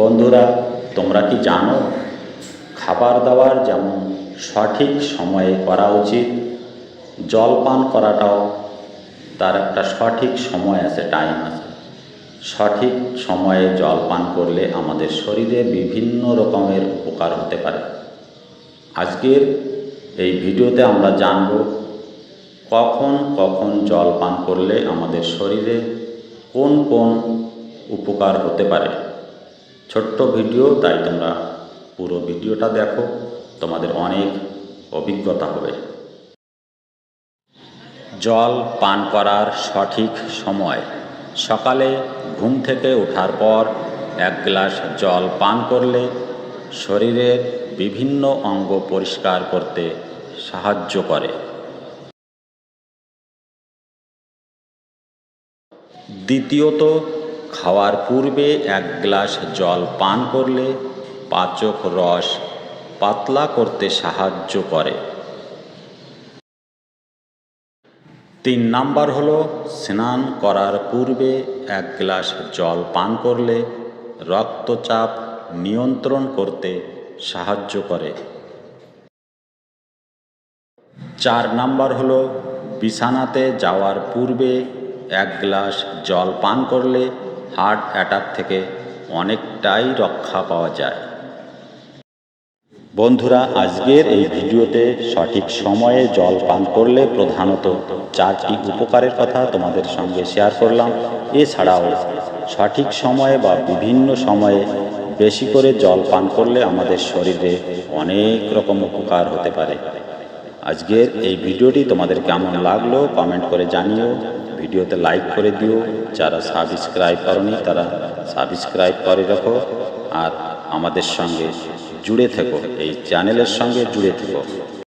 বন্ধুরা, তোমরা কি জানো, খাবার দাবার যেমন সঠিক সময়ে করা উচিত, জল পান করাটাও তার একটা সঠিক সময় আছে টাইম আছে। সঠিক সময়ে জল পান করলে আমাদের শরীরে বিভিন্ন রকমের উপকার হতে পারে। আজকের এই ভিডিওতে আমরা জানব, কখন কখন জল পান করলে আমাদের শরীরে কোন কোন উপকার হতে পারে। ছোট্ট ভিডিও, তাই তোমরা পুরো ভিডিওটা দেখো। তোমাদের অনেক অভিজ্ঞতা হবে। জল পান করার সঠিক সময়। সকালে ঘুম থেকে ওঠার পর এক গ্লাস জল পান করলে শরীরের বিভিন্ন অঙ্গ পরিষ্কার করতে সাহায্য করে। দ্বিতীয়ত খাওয়ার পূর্বে এক গ্লাস জল পান করলে পাচক রস পাতলা করতে সাহায্য করে। তিন নাম্বার হলো, স্নান করার পূর্বে এক গ্লাস জল পান করলে রক্তচাপ নিয়ন্ত্রণ করতে সাহায্য করে। চার নাম্বার হলো, বিছানাতে যাওয়ার পূর্বে এক গ্লাস জল পান করলে হার্ট অ্যাটাক থেকে অনেকটাই রক্ষা পাওয়া যায়। বন্ধুরা, আজকের এই ভিডিওতে সঠিক সময়ে জল পান করলে প্রধানত চারটি উপকারের কথা তোমাদের সঙ্গে শেয়ার করলাম। এছাড়াও সঠিক সময়ে বা বিভিন্ন সময়ে বেশি করে জল পান করলে আমাদের শরীরে অনেক রকম উপকার হতে পারে। আজকের এই ভিডিওটি তোমাদের কেমন লাগল কমেন্ট করে জানিও। ভিডিওতে লাইক করে দিও। যারা সাবস্ক্রাইব করনি, তারা সাবস্ক্রাইব করে রাখো। আর আমাদের সঙ্গে জুড়ে থেকো। এই চ্যানেলের সঙ্গে জুড়ে থেকো।